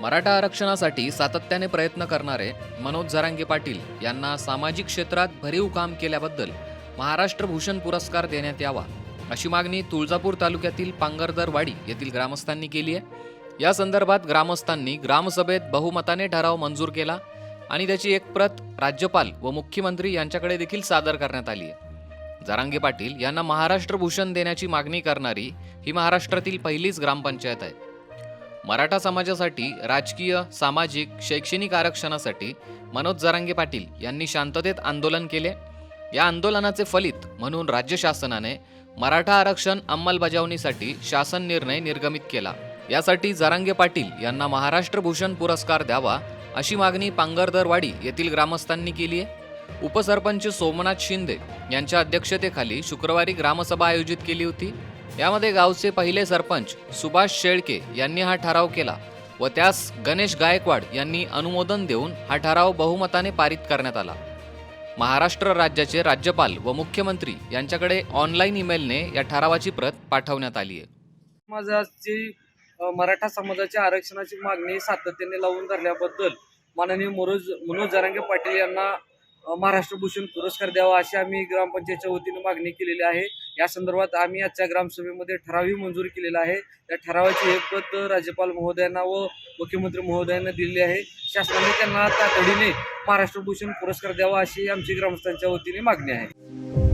मराठा आरक्षणासाठी सातत्याने प्रयत्न करणारे मनोज जरांगे पाटील यांना सामाजिक क्षेत्रात भरीव काम केल्याबद्दल महाराष्ट्र भूषण पुरस्कार देण्यात यावा अशी मागणी तुळजापूर तालुक्यातील पांगरदरवाडी येथील ग्रामस्थांनी केली आहे. या संदर्भात ग्रामस्थांनी ग्रामसभेत बहुमताने ठराव मंजूर केला आणि त्याची एक प्रत राज्यपाल व मुख्यमंत्री यांच्याकडे देखील सादर करण्यात आली आहे. जरांगे पाटील यांना महाराष्ट्र भूषण देण्याची मागणी करणारी ही महाराष्ट्रातील पहिलीच ग्रामपंचायत आहे. मराठा समाजासाठी राजकीय सामाजिक शैक्षणिक आरक्षणासाठी मनोज जरांगे पाटील यांनी शांततेत आंदोलन केले. या आंदोलनाचे फलित म्हणून राज्य शासनाने मराठा आरक्षण अंमलबजावणीसाठी शासन निर्णय निर्गमित केला. यासाठी जरांगे पाटील यांना महाराष्ट्र भूषण पुरस्कार द्यावा अशी मागणी पांगरदरवाडी येथील ग्रामस्थांनी केली आहे. उपसरपंच सोमनाथ शिंदे यांच्या अध्यक्षतेखाली शुक्रवारी ग्रामसभा आयोजित केली होती. यामध्ये गावचे पहिले सरपंच सुभाष शेळके यांनी हा ठराव केला व त्यास गणेश गायकवाड यांनी अनुमोदन देऊन हा ठराव बहुमताने पारित करण्यात आला. महाराष्ट्र राज्याचे राज्यपाल व मुख्यमंत्री यांच्याकडे ऑनलाईन ईमेलने या ठरावाची प्रत पाठवण्यात आली आहे. समाजाची मराठा समाजाच्या आरक्षणाची मागणी सातत्याने लावून धरल्याबद्दल माननीय मनोज मनोज जरांगे पाटील यांना महाराष्ट्र भूषण पुरस्कार द्यावा अशी आम्ही ग्रामपंचायतच्या वतीने मागणी केलेली आहे. या संदर्भात आम्ही आजच्या ग्रामसभेमध्ये ठरावही मंजूर केलेला आहे. त्या ठरावाची एक प्रत राज्यपाल महोदयांना व मुख्यमंत्री महोदयांना दिलेली आहे. शासनाने त्यांना तातडीने महाराष्ट्र भूषण पुरस्कार द्यावा अशी आमची ग्रामस्थांच्या वतीने मागणी आहे.